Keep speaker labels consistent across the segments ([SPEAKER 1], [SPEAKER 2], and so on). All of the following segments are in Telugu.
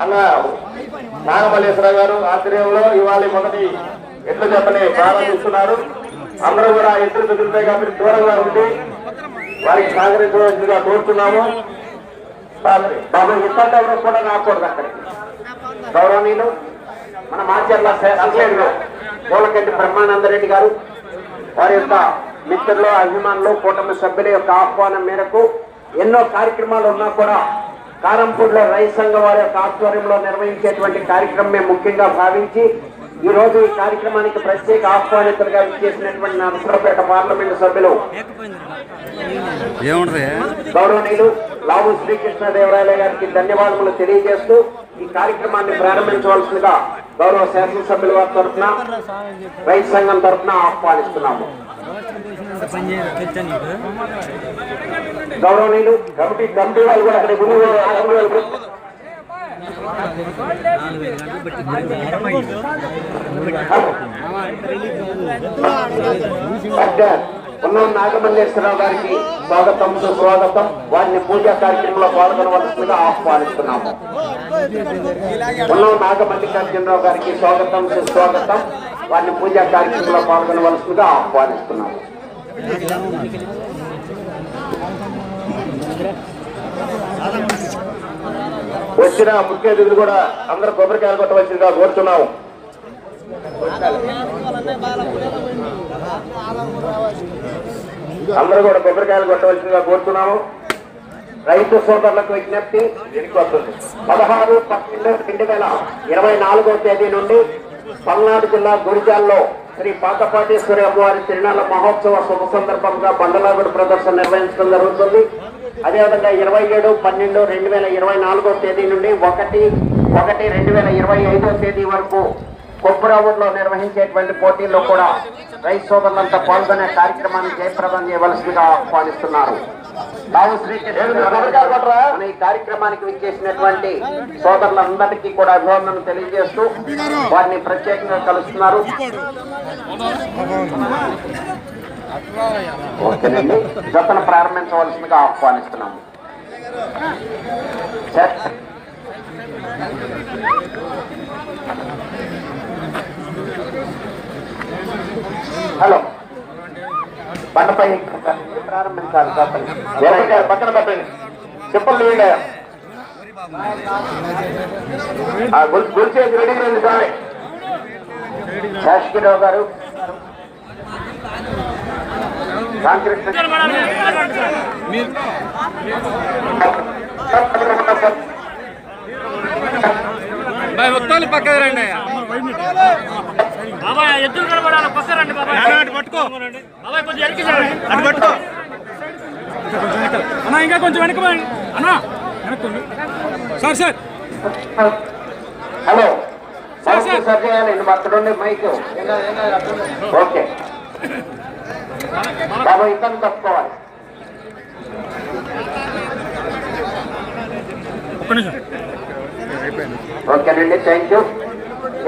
[SPEAKER 1] అన్న నాగమల్లేశ్వరరావు గారు ఆశ్రయంలో ఇవాళ మొదటి ఎట్లు చెప్పని ప్రారంభిస్తున్నారు. అందరూ కూడా ఎట్లు కుదిరితే కాబట్టి దూరంగా ఉండి వారికి సహకరించవలసిందిగా కోరుతున్నాము. బాబు ఇబ్బంది ఎవరు కూడా రాకూడదు అక్కడికి. గౌరవనీయులు మన మాచర్ల అధ్యక్షుడు పూలకెట్టి బ్రహ్మానందరెడ్డి గారు వారి యొక్క మిత్రులు అభిమానులు కూటమి సభ్యుల యొక్క ఆహ్వానం మేరకు ఎన్నో కార్యక్రమాలు ఉన్నా కూడా కారంపూడిలో రైతు సంఘం వారి యొక్క ఆధ్వర్యంలో నిర్వహించేటువంటి కార్యక్రమమే ముఖ్యంగా భావించి ఈ రోజు ఈ కార్యక్రమానికి ప్రత్యేక ఆహ్వానితులుగా చేసినటువంటి నరసరావుపేట పార్లమెంటు సభ్యులు
[SPEAKER 2] ఏముండ్రీ
[SPEAKER 1] గౌరవనీయులు లావు శ్రీకృష్ణదేవరాయల గారికి ధన్యవాదములు తెలియజేస్తూ ఈ కార్యక్రమాన్ని ప్రారంభించవలసిందిగా గౌరవ శాసనసభ్యుల వారి తరఫున రైతు సంఘం తరఫున ఆహ్వానిస్తున్నాము. గౌరవనీయులు కమిటీ కమిటీ వాళ్ళు కూడా అక్కడ గురువు ఆగమని నాగమల్లేశ్వరరావు గారికి స్వాగతం సుస్వాగతం. వారిని పూజా కార్యక్రమంలో పాల్గొనవలసిందిగా ఆహ్వానిస్తున్నాము. ఉన్నం నాగమల్లికార్జునరావు గారికి స్వాగతం సుస్వాగతం. వారిని పూజా కార్యక్రమంలో పాల్గొనవలసిందిగా ఆహ్వానిస్తున్నాము. వచ్చిన ముఖ్య అతిథులు కూడా అందరూ కొబ్బరికాయలు కొట్టవలసిందిగా కోరుతున్నాము. అందరూ కూడా కొబ్బరికాయలు కొట్టవలసిందిగా కోరుతున్నాము. రైతు సోదరులకు విజ్ఞప్తి వెనక్కి వస్తుంది. పదహారు పన్నెండు రెండు వేల ఇరవై నాలుగో తేదీ నుండి పల్నాడు జిల్లా గురిజాల్లో శ్రీ పాతపాటేశ్వరి అమ్మవారి తిరునాళ్ళ మహోత్సవ శుభ సందర్భంగా బండలాగుడు ప్రదర్శన నిర్వహించడం జరుగుతుంది. అదేవిధంగా ఇరవై ఏడు పన్నెండు రెండు వేల ఇరవై నాలుగో తేదీ నుండి ఒకటి ఒకటి రెండు వేల ఇరవై ఐదో తేదీ వరకు కొప్పురావులో నిర్వహించేటువంటి పోటీల్లో కూడా రైతు సోదరులంతా పాల్గొనే కార్యక్రమాన్ని జయప్రదం చేయవలసిందిగా ఆహ్వానిస్తున్నారు. మన ఈ కార్యక్రమానికి విచ్చేసినటువంటి సోదరులందరికీ కూడా అభివందనలు తెలియజేస్తూ వారిని ప్రత్యేకంగా కలుస్తున్నారు. ఓకేనండి. జతను ప్రారంభించవలసిందిగా ఆహ్వానిస్తున్నాము. హలో. బండపై ప్రారంభించాలి చెప్పండి పక్కన పెట్టండి. చెప్పండి వీళ్ళ గురిచేసి రెడీ రండి సార్. శాసకిరావు గారు.
[SPEAKER 2] మొత్తాలు పక్కన రండి
[SPEAKER 3] బాబాయ్ ఎద్దులు కనబడాలి పక్క రండి బాబాయ్.
[SPEAKER 2] అటు పట్టుకో.
[SPEAKER 3] బాబాయ్ కొంచెం ఎరికి
[SPEAKER 2] అటు పట్టుకో.
[SPEAKER 4] అన్నా ఇంకా కొంచెం వెనక. అన్నా. Sir sir.
[SPEAKER 1] Hello.
[SPEAKER 4] Sir, sir.
[SPEAKER 1] Sir చేయాలి నువ్వు అక్కడ ఉండే మైక్ ఓకే. బాబా ఇతను తప్పుకోవాలి ఓకేనండి థ్యాంక్ యూ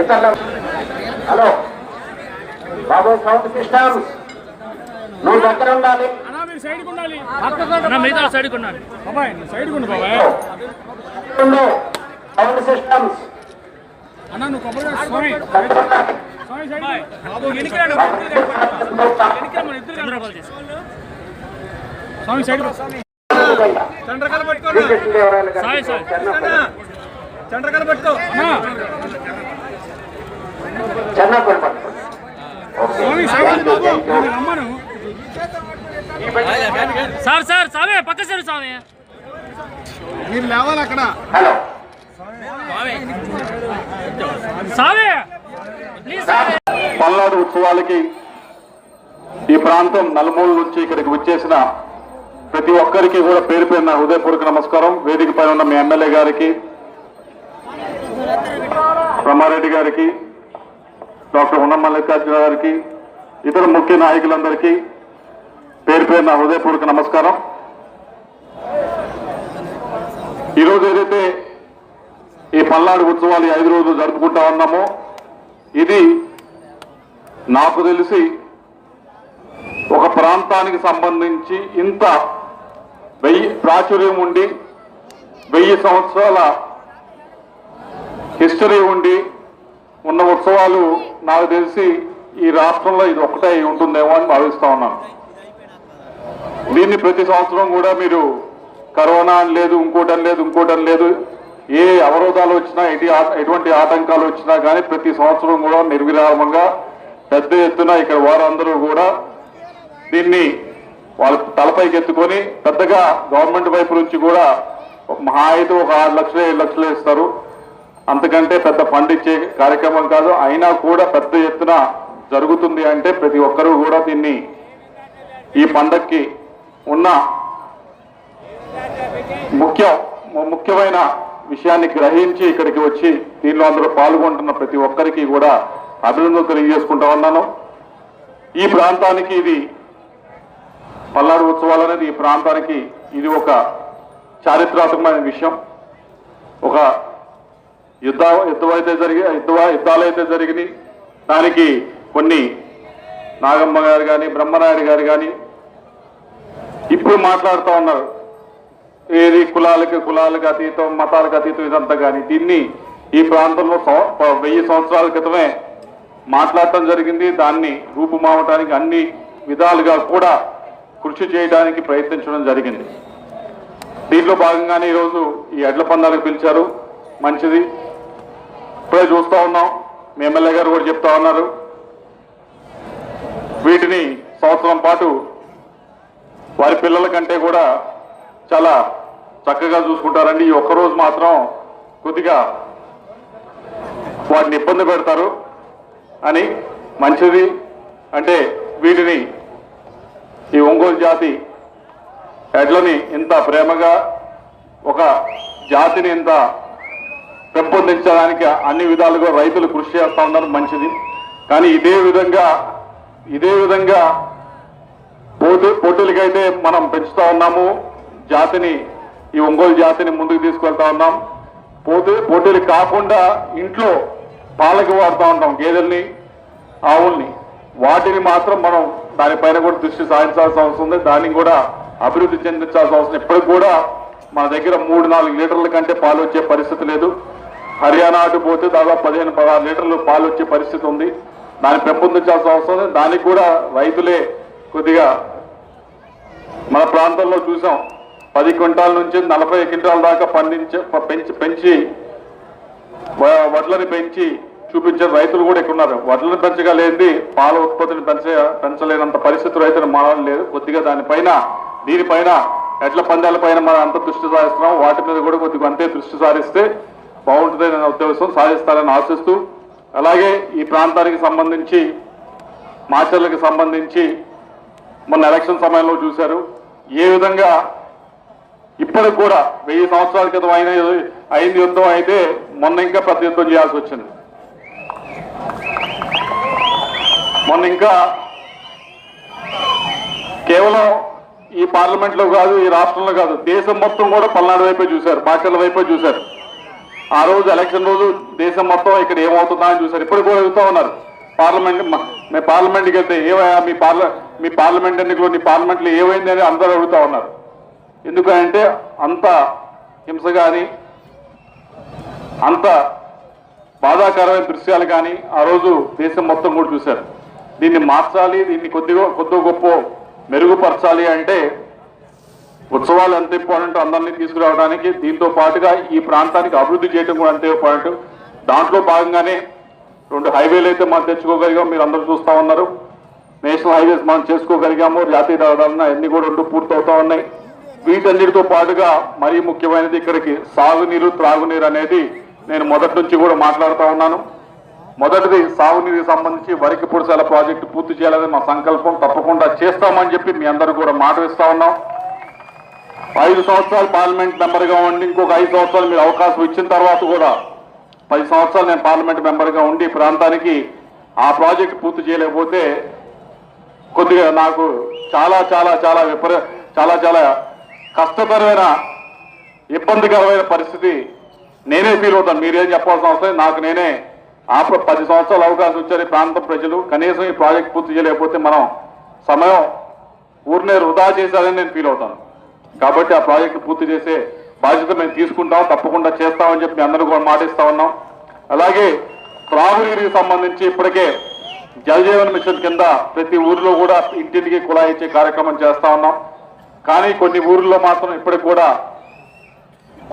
[SPEAKER 1] ఇతరులు హలో. బాబు సౌండ్ సిస్టమ్స్ నువ్వు దగ్గర ఉండాలి. Sound systems.
[SPEAKER 4] అన్నా నువ్వు కొబ్బరి స్వామి సైడ్
[SPEAKER 3] పట్టుకోండి పట్టుకో.
[SPEAKER 4] స్వామి సైడ్. నేను రమ్మను.
[SPEAKER 3] సార్ సార్ స్వామి పక్క సార్ స్వామి
[SPEAKER 4] మీరు లేవాలి అక్కడ.
[SPEAKER 3] స్వామి
[SPEAKER 5] పల్నాడు ఉత్సవాలకి ఈ ప్రాంతం నలుమూల నుంచి ఇక్కడికి వచ్చేసిన ప్రతి ఒక్కరికి కూడా పేరు పేరున హృదయపూర్వక నమస్కారం. వేదిక పైన ఉన్న మీ ఎమ్మెల్యే గారికి బ్రహ్మారెడ్డి గారికి డాక్టర్ ఉన్న మల్లికార్జున గారికి ఇతర ముఖ్య నాయకులందరికీ పేరు పేరున హృదయపూర్వక నమస్కారం. ఈరోజు ఏదైతే ఈ పల్నాడు ఉత్సవాలు ఐదు రోజులు జరుపుకుంటా ఉన్నామో ఇది నాకు తెలిసి ఒక ప్రాంతానికి సంబంధించి ఇంత వెయ్యి ప్రాచుర్యం ఉండి వెయ్యి సంవత్సరాల హిస్టరీ ఉండి ఉన్న ఉత్సవాలు నాకు తెలిసి ఈ రాష్ట్రంలో ఇది ఒకటే ఉంటుందేమో అని భావిస్తూ ఉన్నాను. దీన్ని ప్రతి సంవత్సరం కూడా మీరు కరోనా అని లేదు ఇంకోటి అని లేదు ఇంకోటం లేదు ఏ అవరోధాలు వచ్చినా ఎటు ఎటువంటి ఆటంకాలు వచ్చినా కానీ ప్రతి సంవత్సరం కూడా నిర్విరామంగా పెద్ద ఎత్తున ఇక్కడ వారందరూ కూడా దీన్ని వాళ్ళ తలపైకి ఎత్తుకొని పెద్దగా గవర్నమెంట్ వైపు నుంచి కూడా మహా అయితే ఒక ఆరు లక్షలు ఏడు లక్షలు ఇస్తారు అంతకంటే పెద్ద ఫండ్ ఇచ్చే కార్యక్రమం కాదు. అయినా కూడా పెద్ద ఎత్తున జరుగుతుంది అంటే ప్రతి ఒక్కరూ కూడా దీన్ని ఈ పండక్కి ఉన్న ముఖ్య ముఖ్యమైన విషయాన్ని గ్రహించి ఇక్కడికి వచ్చి దీనిలో అందరూ పాల్గొంటున్న ప్రతి ఒక్కరికి కూడా అభినందనలు తెలియజేసుకుంటా ఉన్నాను. ఈ ప్రాంతానికి ఇది పల్లాడు ఉత్సవాలు అనేది ఈ ప్రాంతానికి ఇది ఒక చారిత్రాత్మకమైన విషయం. ఒక యుద్ధ యుద్ధం అయితే జరిగి యుద్ధ యుద్ధాలు అయితే జరిగినాయి. దానికి కొన్ని నాగమ్మ గారు కానీ బ్రహ్మనాయుడు గారు కానీ ఇప్పుడు మాట్లాడుతూ ఉన్నారు. ఏది కులాలకి కులాలకు అతీతం మతాలకు అతీతం ఇదంతా కానీ దీన్ని ఈ ప్రాంతంలో వెయ్యి సంవత్సరాల క్రితమే మాట్లాడటం జరిగింది. దాన్ని రూపుమావటానికి అన్ని విధాలుగా కూడా కృషి చేయడానికి ప్రయత్నించడం జరిగింది. దీంట్లో భాగంగానే ఈరోజు ఈ ఎడ్ల పందాలకు పిలిచారు. మంచిది. ఇప్పుడే చూస్తూ ఉన్నాం. మీ ఎమ్మెల్యే గారు కూడా చెప్తా ఉన్నారు. వీటిని సంవత్సరం పాటు వారి పిల్లల కంటే కూడా చాలా చక్కగా చూసుకుంటారండి. ఈ ఒక్కరోజు మాత్రం కొద్దిగా వాటిని ఇబ్బంది పెడతారు అని మంచిది అంటే వీటిని ఈ ఒంగోలు జాతి ఎడ్లని ఇంత ప్రేమగా ఒక జాతిని ఇంత పెంపొందించడానికి అన్ని విధాలుగా రైతులు కృషి చేస్తూ ఉన్నారు. మంచిది. కానీ ఇదే విధంగా ఇదే విధంగా పోటీ పోటీలకైతే మనం పెంచుతూ ఉన్నాము. జాతిని ఈ ఒంగోలు జాతిని ముందుకు తీసుకెళ్తా ఉన్నాం. పోతే పోటీలు కాకుండా ఇంట్లో పాలకి వాడుతూ ఉంటాం గేదెల్ని ఆవుల్ని. వాటిని మాత్రం మనం దానిపైన కూడా దృష్టి సాధించాల్సిన అవసరం ఉంది. దాన్ని కూడా అభివృద్ధి చెందించాల్సిన అవసరం ఇప్పటికి కూడా మన దగ్గర మూడు నాలుగు లీటర్ల కంటే పాలు వచ్చే పరిస్థితి లేదు. హర్యానా అటు పోతే దాదాపు పదిహేను పదహారు లీటర్లు పాలు వచ్చే పరిస్థితి ఉంది. దాన్ని పెంపొందించాల్సిన అవసరం ఉంది. దానికి కూడా రైతులే కొద్దిగా మన ప్రాంతంలో చూసాం. పది క్వింటాల నుంచి నలభై క్వింటాల దాకా పండించే పెంచి పెంచి వ- వడ్లని పెంచి చూపించే రైతులు కూడా ఇక్కడ ఉన్నారు. వడ్లను పెంచగలేంది పాల ఉత్పత్తిని పెంచ పెంచలేనంత పరిస్థితి రైతులు మారడం లేదు కొద్దిగా దానిపైన దీనిపైన ఎడ్ల పందాల పైన మనం అంత దృష్టి సారిస్తున్నాం. వాటి మీద కూడా కొద్దిగా అంతే దృష్టి సారిస్తే బాగుంటుందని ఉద్దేశం సాధిస్తారని ఆశిస్తూ అలాగే ఈ ప్రాంతానికి సంబంధించి మాచర్లకు సంబంధించి మొన్న ఎలక్షన్ సమయంలో చూశారు. ఏ విధంగా ఇప్పటికి కూడా వెయ్యి సంవత్సరాల క్రితం అయిన అయింది యుద్ధం అయితే మొన్న ఇంకా పెద్ద యుద్ధం చేయాల్సి వచ్చింది. మొన్న ఇంకా కేవలం ఈ పార్లమెంట్లో కాదు ఈ రాష్ట్రంలో కాదు దేశం మొత్తం కూడా పల్నాడు వైపే చూశారు భాషల వైపే చూశారు. ఆ రోజు ఎలక్షన్ రోజు దేశం మొత్తం ఇక్కడ ఏమవుతుందా అని చూశారు. ఇప్పుడు కూడా వెళ్తూ ఉన్నారు. పార్లమెంట్ మ- మేము పార్లమెంట్కి వెళ్తే ఏవయ్యా మీ పార్ల మీ పార్లమెంట్ ఎన్నికలు నీ పార్లమెంట్లో ఏమైంది అని అందరూ అడుగుతూ ఉన్నారు. ఎందుకంటే అంత హింస కానీ అంత బాధాకరమైన దృశ్యాలు కానీ ఆ రోజు దేశం మొత్తం కూడా చూశారు. దీన్ని మార్చాలి దీన్ని కొద్దిగా కొద్ది గొప్ప మెరుగుపరచాలి అంటే ఉత్సవాలు ఎంత ఇంపార్టెంట్ అందరినీ తీసుకురావడానికి దీంతో పాటుగా ఈ ప్రాంతానికి అభివృద్ధి చేయడం కూడా అంతే ఇంపార్టెంట్. దాంట్లో భాగంగానే రెండు హైవేలు అయితే మనం తెచ్చుకోగలిగాం మీరు అందరూ చూస్తా ఉన్నారు. నేషనల్ హైవేస్ మనం చేసుకోగలిగాము జాతీయ రహదారులను అన్నీ కూడా రెండు పూర్తవుతా ఉన్నాయి. వీటన్నిటితో పాటుగా మరీ ముఖ్యమైనది ఇక్కడికి సాగునీరు త్రాగునీరు అనేది నేను మొదటి నుంచి కూడా మాట్లాడుతూ ఉన్నాను. మొదటిది సాగునీరుకి సంబంధించి వరికి పుడిసాల ప్రాజెక్టు పూర్తి చేయాలని మా సంకల్పం. తప్పకుండా చేస్తామని చెప్పి మీ అందరూ కూడా మాట ఇస్తా ఉన్నాం. ఐదు సంవత్సరాలు పార్లమెంట్ మెంబర్గా ఉండి ఇంకొక ఐదు సంవత్సరాలు మీరు అవకాశం ఇచ్చిన తర్వాత కూడా పది సంవత్సరాలు నేను పార్లమెంట్ మెంబర్గా ఉండి ప్రాంతానికి ఆ ప్రాజెక్ట్ పూర్తి చేయలేకపోతే కొద్దిగా నాకు చాలా చాలా చాలా విపరీ చాలా చాలా కష్టతరమైన ఇబ్బందికరమైన పరిస్థితి నేనే ఫీల్ అవుతాను. మీరేం చెప్పాల్సిన అవసరం నాకు నేనే ఆ పది సంవత్సరాలు అవకాశం ఇచ్చారు ప్రాంత ప్రజలు. కనీసం ఈ ప్రాజెక్ట్ పూర్తి చేయలేకపోతే మనం సమయం ఊరినే వృధా చేశారని నేను ఫీల్ అవుతాను. కాబట్టి ఆ ప్రాజెక్టు పూర్తి చేసే బాధ్యత మేము తీసుకుంటాం. తప్పకుండా చేస్తామని చెప్పి అందరూ కూడా మాటిస్తా ఉన్నాం. అలాగే త్రాగునీరుకి సంబంధించి ఇప్పటికే జలజీవన్ మిషన్ కింద ప్రతి ఊరిలో కూడా ఇంటింటికి కుళాయి ఇచ్చే కార్యక్రమం చేస్తా ఉన్నాం. కానీ కొన్ని ఊర్లో మాత్రం ఇప్పటికి కూడా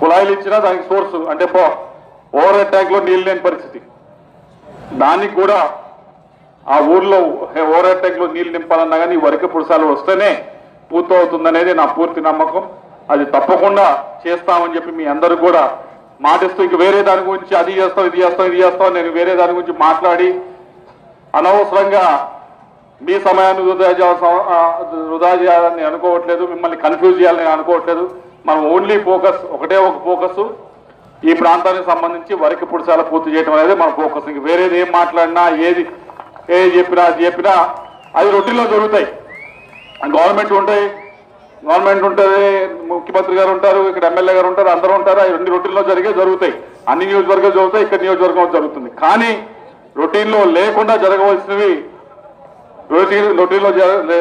[SPEAKER 5] కుళాయిలు ఇచ్చినా దానికి సోర్స్. అంటే ఓవర్ హెడ్ ట్యాంక్లో నీళ్ళు లేని పరిస్థితి. దానికి కూడా ఆ ఊర్లో ఓవర్ ట్యాంక్లో ట్యాంక్లో నింపాలన్నా కానీ ఈ వరక పురుషాలు వస్తేనే పూర్తవుతుందనేది నా పూర్తి నమ్మకం. అది తప్పకుండా చేస్తామని చెప్పి మీ అందరూ కూడా మాటిస్తూ ఇంక వేరే దాని గురించి అది చేస్తాం ఇది చేస్తాం ఇది చేస్తాం నేను వేరే దాని గురించి మాట్లాడి అనవసరంగా మీ సమయాన్ని వృధా చేయాల్సిన- వృధా చేయాలని అనుకోవట్లేదు మిమ్మల్ని కన్ఫ్యూజ్ చేయాలని అనుకోవట్లేదు. మనం ఓన్లీ ఫోకస్ ఒకటే ఒక ఫోకస్ ఈ ప్రాంతానికి సంబంధించి వరకు పుడిసాల పూర్తి చేయడం అనేది మన ఫోకస్ ఇంక వేరేది ఏం మాట్లాడినా ఏది ఏది చెప్పినా అది చెప్పినా అది రొటీన్లో జరుగుతాయి. గవర్నమెంట్ ఉంటాయి. గవర్నమెంట్ ఉంటుంది ముఖ్యమంత్రి గారు ఉంటారు ఇక్కడ ఎమ్మెల్యే గారు ఉంటారు అందరూ ఉంటారు. అవి రెండు రొటీన్లో జరిగే జరుగుతాయి. అన్ని నియోజకవర్గాలు జరుగుతాయి ఇక్కడ నియోజకవర్గం జరుగుతుంది. కానీ రొటీన్లో లేకుండా జరగవలసినవి రొటీన్ రొటీన్లో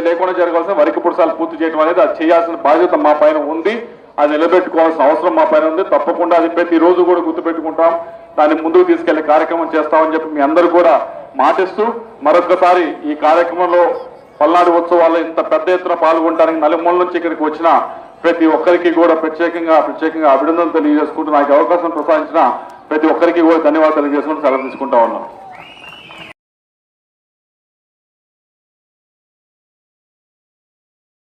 [SPEAKER 5] లేకుండా జరగాల్సిన వరికి పురుషాలు పూర్తి చేయడం అనేది అది చేయాల్సిన బాధ్యత మా పైన ఉంది. అది నిలబెట్టుకోవాల్సిన అవసరం మా పైన ఉంది. తప్పకుండా అది ప్రతి రోజు కూడా గుర్తుపెట్టుకుంటాం. దాన్ని ముందుకు తీసుకెళ్ళే కార్యక్రమం చేస్తామని చెప్పి మీ అందరూ కూడా మాటిస్తూ మరొకసారి ఈ కార్యక్రమంలో పల్నాడు ఉత్సవాల్లో ఇంత పెద్ద ఎత్తున పాల్గొనడానికి నలుమూల నుంచి ఇక్కడికి వచ్చిన ప్రతి ఒక్కరికి కూడా ప్రత్యేకంగా ప్రత్యేకంగా అభినందనలు తెలియజేసుకుంటూ నాకు అవకాశం ప్రసాదించిన ప్రతి ఒక్కరికి కూడా ధన్యవాదాలు తెలియజేసుకుంటూ సెలవు తీసుకుంటా ఉన్నాను